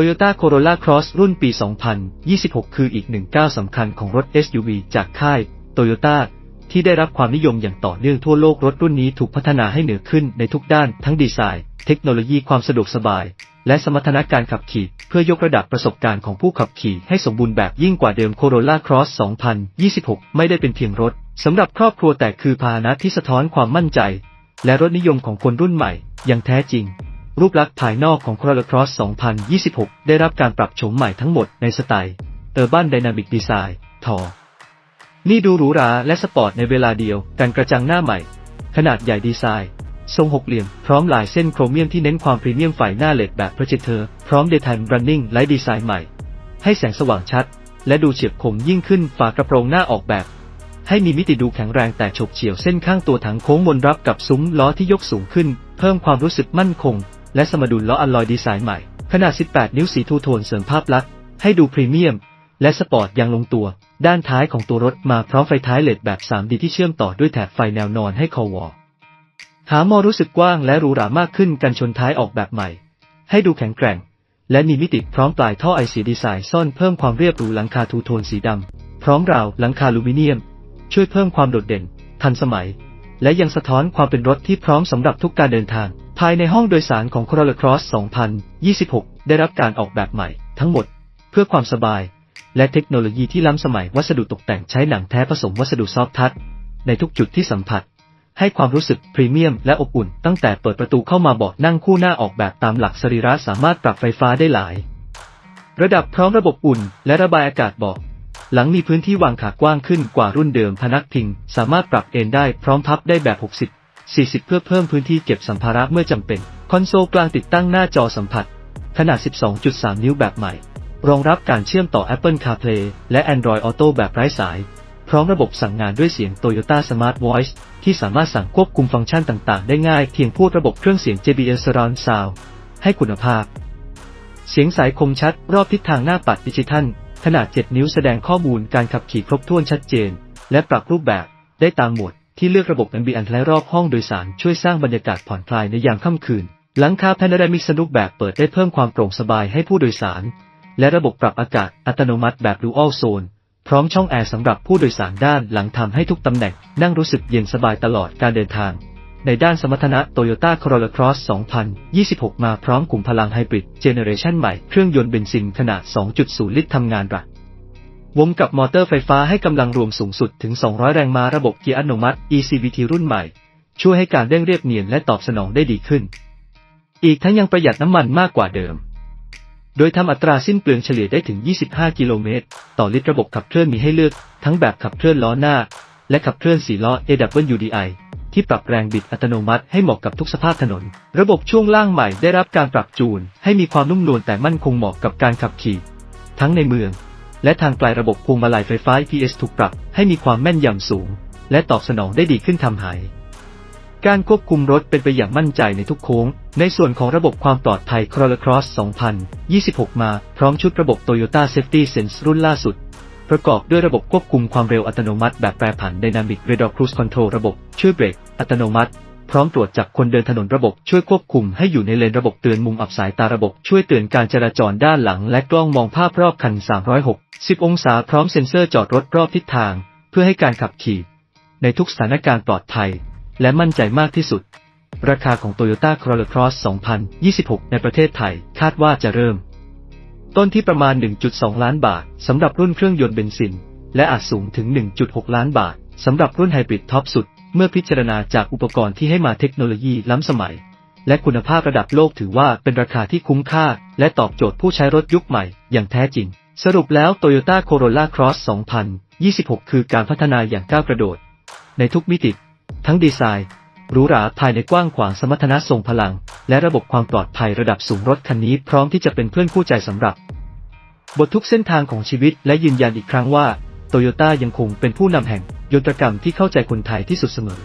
Toyota Corolla Cross รุ่นปี 2026 คืออีกหนึ่งก้าวสำคัญของรถ SUV จากค่าย Toyota ที่ได้รับความนิยมอย่างต่อเนื่องทั่วโลกรถรุ่นนี้ถูกพัฒนาให้เหนือขึ้นในทุกด้านทั้งดีไซน์ เทคโนโลยีความสะดวกสบาย และสมรรถนะการขับขี่ เพื่อยกระดับประสบการณ์ของผู้ขับขี่ให้สมบูรณ์แบบยิ่งกว่าเดิม Corolla Cross 2026 ไม่ได้เป็นเพียงรถสำหรับครอบครัวแต่คือพาหนะที่สะท้อนความมั่นใจ และรสนิยมของคนรุ่นใหม่อย่างแท้จริง รูปลักษณ์ภายนอกของ Corolla Cross 2026 ได้รับการปรับโฉมใหม่ทั้งหมดในสไตล์ Urban Dynamic Design ทอ นี่ดูหรูหราและสปอร์ตในเวลาเดียวกันกระจังหน้าใหม่ ขนาดใหญ่ดีไซน์ ทรงหกเหลี่ยม พร้อมลายเส้นโครเมียมที่เน้นความพรีเมียมฝ่ายหน้าเลดแบบ Projector พร้อม Daytime Running Light Design ใหม่ ให้แสงสว่างชัด และดูเฉียบคมยิ่งขึ้นฝากระโปรงหน้าออกแบบ ให้มีมิติดูแข็งแรงแต่ฉกเฉี่ยวเส้นข้างตัวถังโค้งมนรับกับซุ้มล้อที่ยกสูงขึ้น เพิ่มความรู้สึกมั่นคง และสมดุลล้ออัลลอยดีไซน์ใหม่ ขนาด 18 นิ้วสีทูโทนเสริมภาพลักษณ์ให้ดูพรีเมียม และสปอร์ตอย่างลงตัว ด้านท้ายของตัวรถมาพร้อมไฟท้ายเลดแบบ 3D ที่เชื่อมต่อด้วยแถบไฟแนวนอนให้คอวอหามอรู้สึกกว้างและหรูหรามากขึ้นกันชนท้ายออกแบบใหม่ ให้ดูแข็งแกร่ง และมีมิติพร้อมปลายท่อไอเสียดีไซน์ซ่อนเพิ่มความเรียบหรูหลังคาทูโทนสีดำพร้อมราวหลังคาลูมิเนียม ช่วยเพิ่มความโดดเด่น ทันสมัย และยังสะท้อนความเป็นรถที่พร้อมสำหรับทุกการเดินทาง ภายในห้องโดยสารของ Corolla Cross 2026 ได้รับการออกแบบใหม่ ทั้งหมด เพื่อความสบาย และเทคโนโลยีที่ล้ำสมัยวัสดุตกแต่งใช้หนังแท้ผสมวัสดุซอฟท์ทัชในทุกจุดที่สัมผัส ให้ความรู้สึกพรีเมียมและอบอุ่น ตั้งแต่เปิดประตูเข้ามาเบาะนั่งคู่หน้าออกแบบตามหลักสรีระสามารถปรับไฟฟ้าได้หลาย ระดับพร้อมระบบอุ่น และระบายอากาศเบาะหลังมีพื้นที่วางขากว้างขึ้นกว่ารุ่นเดิมพนักพิง สามารถปรับเอนได้พร้อมพับได้แบบ 60 40 เพื่อเพิ่มพื้นที่เก็บสัมภาระเมื่อจำเป็น คอนโซลกลางติดตั้งหน้าจอสัมผัส ขนาด 12.3 นิ้วแบบใหม่ รองรับการเชื่อมต่อ Apple CarPlay และ Android Auto แบบไร้สาย พร้อมระบบสั่งงานด้วยเสียง Toyota Smart Voice ที่สามารถสั่งควบคุมฟังก์ชันต่าง ๆ ได้ง่ายเพียงพูดระบบเครื่องเสียง JBL Surround Sound ให้คุณภาพ เสียงสายคมชัด รอบทิศทางหน้าปัดดิจิทัล ขนาด 7 นิ้วแสดงข้อมูลการขับขี่ครบถ้วนชัดเจน และปรับรูปแบบได้ตามหมวด ที่เลือกระบบ Ambient และรอบห้องโดยสารช่วยสร้างบรรยากาศผ่อนคลายในยามค่ำคืน หลังคา Panoramic สนุกแบบเปิดได้เพิ่มความโปร่งสบายให้ผู้โดยสาร และระบบปรับอากาศอัตโนมัติแบบ Dual Zone พร้อมช่องแอร์สำหรับผู้โดยสารด้านหลังทำให้ทุกตำแหน่งนั่งรู้สึกเย็นสบายตลอดการเดินทาง ในด้านสมรรถนะ Toyota Corolla Cross 2026 มาพร้อมขุมพลังไฮบริดเจเนเรชันใหม่เครื่องยนต์เบนซินขนาด 2.0 ลิตรทำงานระ วมกับมอเตอร์ไฟฟ้าให้กำลังรวมสูงสุดถึง 200 แรงม้าระบบเกียร์อัตโนมัติ ECVT รุ่นใหม่ ช่วยให้การเร่งเรียบเนียนและตอบสนองได้ดีขึ้น อีกทั้งยังประหยัดน้ำมันมากกว่าเดิม โดยทำอัตราสิ้นเปลืองเฉลี่ยได้ถึง 25 กิโลเมตร ต่อลิตรระบบขับเคลื่อนมีให้เลือก ทั้งแบบขับเคลื่อนล้อหน้า และขับเคลื่อน4ล้อ AWDI ที่ปรับแรงบิดอัตโนมัติให้เหมาะกับทุกสภาพถนน ระบบช่วงล่างใหม่ได้รับการปรับจูน ให้มีความนุ่มนวลแต่มั่นคงเหมาะกับการขับขี่ ทั้งในเมือง และทางไกลระบบพวงมาลัยไฟฟ้า EPS ถูกปรับให้มีความแม่นยำสูง และตอบสนองได้ดีขึ้นทำให้การควบคุมรถเป็นไปอย่างมั่นใจในทุกโค้ง ในส่วนของระบบความปลอดภัย Corolla Cross 2026 มาพร้อมชุดระบบ Toyota Safety Sense รุ่นล่าสุด ประกอบด้วยระบบควบคุมความเร็วอัตโนมัติแบบแปรผัน Dynamic Radar Cruise Control ระบบช่วยเบรกอัตโนมัติ พร้อมตรวจจับคนเดินถนนระบบช่วยควบคุมให้อยู่ในเลนระบบเตือนมุมอับสายตาระบบช่วยเตือนการจราจรด้านหลังและกล้องมองภาพรอบคัน 360 องศาพร้อมเซ็นเซอร์จอดรถรอบทิศทาง เพื่อให้การขับขี่ ในทุกสถานการณ์ปลอดภัย และมั่นใจมากที่สุด ราคาของ Toyota Corolla Cross 2026 ในประเทศไทยคาดว่าจะเริ่ม ต้นที่ประมาณ 1.2 ล้านบาทสำหรับรุ่นเครื่องยนต์เบนซิน และอาจสูงถึง 1.6 ล้านบาทสำหรับรุ่นไฮบริดท็อปสุด เมื่อพิจารณาจากอุปกรณ์ที่ให้มาเทคโนโลยีล้ำสมัย และคุณภาพระดับโลกถือว่าเป็นราคาที่คุ้มค่า และตอบโจทย์ผู้ใช้รถยุคใหม่อย่างแท้จริง สรุปแล้ว Toyota Corolla Cross 2026 คือการพัฒนาอย่างก้าวกระโดด ในทุกมิติ ทั้งดีไซน์หรูหราภายในกว้างขวางสมรรถนะทรงพลัง และระบบความปลอดภัยระดับสูงรถคันนี้พร้อมที่จะเป็นเพื่อนคู่ใจสำหรับ บททุกเส้นทางของชีวิตและยืนยันอีกครั้งว่าโตโยต้ายังคงเป็นผู้นำแห่ง ยนตรกรรมที่เข้าใจคนไทยที่สุดเสมอ